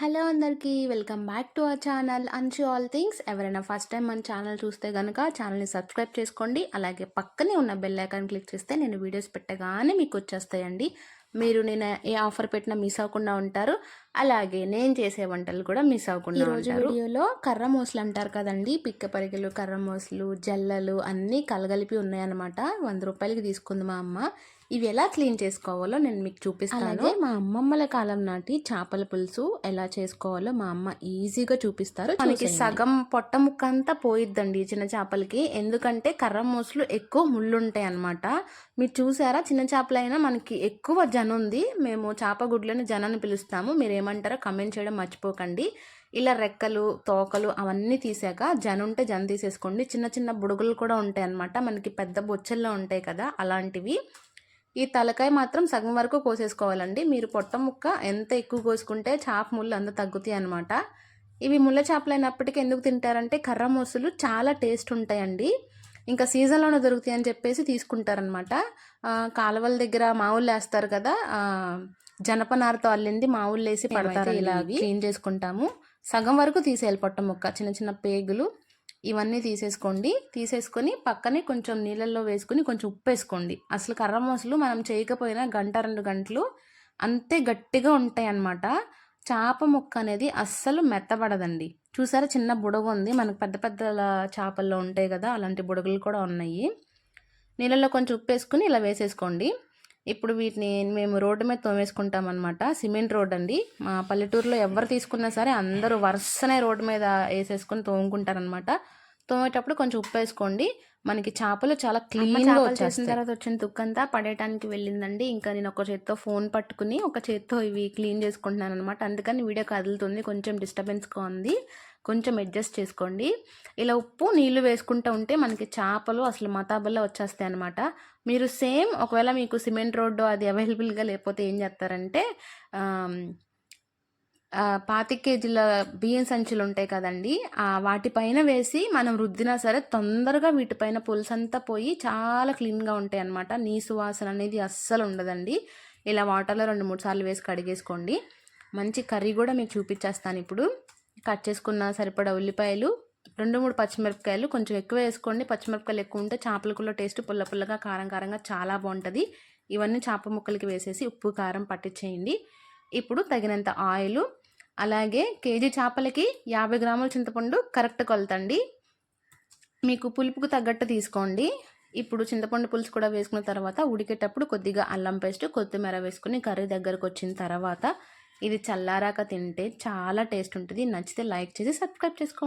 Hello అందరికీ welcome back to our channel. Anshi all things. ఎవరైనా first time మన channel చూస్తే కనుక ఛానల్ని సబ్స్క్రైబ్ చేసుకోండి. అలాగే పక్కనే ఉన్న బెల్ ఐకాన్ క్లిక్ చేస్తే నేను వీడియోస్ పెట్టగానే మీకు వచ్చేస్తాయండి. మీరు నేను ఏ ఆఫర్ పెట్టినా మిస్ అవ్వకుండా ఉంటారు. అలాగే నేను చేసే వంటలు కూడా మిస్ అవ్వకుండా ఉంటారు. వీడియోలో కర్ర మోసలు అంటారు కదండి. పిక్క పరిగెలు కర్ర మోసలు జల్లలు అన్నీ కలగలిపి ఉన్నాయన్నమాట. వంద రూపాయలకి తీసుకుంది మా అమ్మ. ఇవి ఎలా క్లీన్ చేసుకోవాలో నేను మీకు చూపిస్తాను. అలాగే మా అమ్మమ్మల కాలం నాటి చేపల పులుసు ఎలా చేసుకోవాలో మా అమ్మ ఈజీగా చూపిస్తారు. మనకి సగం పొట్ట ముక్క అంతా పోయిద్దండి ఈ చిన్న చేపలకి. ఎందుకంటే కర్ర మోసలు ఎక్కువ ముళ్ళు ఉంటాయి అనమాట మీరు చూసారా? చిన్న చేపలైనా మనకి ఎక్కువ జన ఉంది మేము చేప గుడ్లని జనాన్ని పిలుస్తాము. మీరు ఏమంటారో కమెంట్ చేయడం మర్చిపోకండి. ఇలా రెక్కలు తోకలు అవన్నీ తీసాక జన ఉంటే జన తీసేసుకోండి. చిన్న చిన్న బుడుగులు కూడా ఉంటాయి అన్నమాట. మనకి పెద్ద బొచ్చల్లో ఉంటాయి కదా అలాంటివి. ఈ తలకాయ మాత్రం సగం వరకు కోసేసుకోవాలండి. మీరు పొట్ట ముక్క ఎంత ఎక్కువ కోసుకుంటే చాప ముళ్ళు అంత తగ్గుతాయి అనమాట ఇవి ముళ్ళ చేపలు అయినప్పటికీ ఎందుకు తింటారంటే కర్ర మోసులు చాలా టేస్ట్ ఉంటాయండి. ఇంకా సీజన్లోనే దొరుకుతాయి అని చెప్పేసి తీసుకుంటారనమాట కాలువల దగ్గర మావులు వేస్తారు కదా జనపనారతో అల్లింది మావులు వేసి పడతారు ఇలా క్లీన్ చేసుకుంటాము. సగం వరకు తీసేయాలి పొట్ట ముక్క చిన్న చిన్న పేగులు. ఇవన్నీ తీసేసుకోండి. తీసేసుకొని పక్కనే కొంచెం నీళ్ళల్లో వేసుకొని కొంచెం ఉప్పు వేసుకోండి అసలు కర్ర మోసలు మనం చేయకపోయినా గంట రెండు గంటలు అంతే గట్టిగా ఉంటాయి అన్నమాట చేప ముక్క అనేది అస్సలు మెత్తబడదండి. చూసారా చిన్న బుడగ ఉంది. మనకు పెద్ద పెద్ద చేపల్లో ఉంటాయి కదా అలాంటి బుడగలు కూడా ఉన్నాయి. నీళ్ళల్లో కొంచెం ఉప్పు వేసుకుని ఇలా వేసేసుకోండి. ఇప్పుడు వీటిని మేము రోడ్డు మీద తోమేసుకుంటాం అనమాట సిమెంట్ రోడ్ అండి. మా పల్లెటూరులో ఎవరు తీసుకున్నా సరే అందరూ వరుసనే రోడ్డు మీద వేసేసుకొని తోముకుంటారనమాట తోమేటప్పుడు కొంచెం ఉప్పు వేసుకోండి. మనకి చేపలు చాలా క్లీన్గా వచ్చేసిన తర్వాత వచ్చిన తుక్కంతా పడేయడానికి వెళ్ళిందండి. ఇంకా నేను ఒక చేత్తో ఫోన్ పట్టుకుని ఒక చేత్తో ఇవి క్లీన్ చేసుకుంటున్నాను అనమాట అందుకని వీడియో కదులుతుంది. కొంచెం డిస్టర్బెన్స్గా ఉంది. కొంచెం అడ్జస్ట్ చేసుకోండి. ఇలా ఉప్పు నీళ్ళు వేసుకుంటూ ఉంటే మనకి చేపలు అసలు మతాబల్లా వచ్చేస్తాయి అనమాట మీరు సేమ్ ఒకవేళ మీకు సిమెంట్ రోడ్డు అది అవైలబుల్గా లేకపోతే ఏం చేస్తారంటే పాతి కేజీల బియ్యం సంచులు ఉంటాయి కదండి. వాటిపైన వేసి మనం రుద్దినా సరే తొందరగా వీటిపైన పులుసంతా పోయి చాలా క్లీన్గా ఉంటాయి అనమాట నీ సువాసన అనేది అస్సలు ఉండదండి. ఇలా వాటర్లో రెండు మూడు సార్లు వేసి కడిగేసుకోండి. మంచి కర్రీ కూడా మీకు చూపించేస్తాను ఇప్పుడు. కట్ చేసుకున్న సరిపడా ఉల్లిపాయలు రెండు మూడు పచ్చిమిరపకాయలు కొంచెం ఎక్కువ వేసుకోండి. పచ్చిమిరపకాయలు ఎక్కువ ఉంటే చేపలకుల్లో టేస్ట్ పుల్ల పుల్లగా కారం కారంగా చాలా బాగుంటుంది. ఇవన్నీ చేప ముక్కలకి వేసేసి ఉప్పు కారం పట్టించేయండి. ఇప్పుడు తగినంత ఆయిల్ అలాగే కేజీ చేపలకి యాభై గ్రాముల చింతపండు కరెక్ట్ కొలతండి. మీకు పులుపుకు తగ్గట్టు తీసుకోండి. ఇప్పుడు చింతపండు పులుసు కూడా వేసుకున్న తర్వాత ఉడికేటప్పుడు కొద్దిగా అల్లం పేస్ట్ కొత్తిమీర వేసుకుని కర్రీ దగ్గరకు వచ్చిన తర్వాత ఇది చల్లారాక తింటే చాలా టేస్ట్ ఉంటుంది. నచ్చితే లైక్ చేసి సబ్స్క్రైబ్ చేసుకోండి.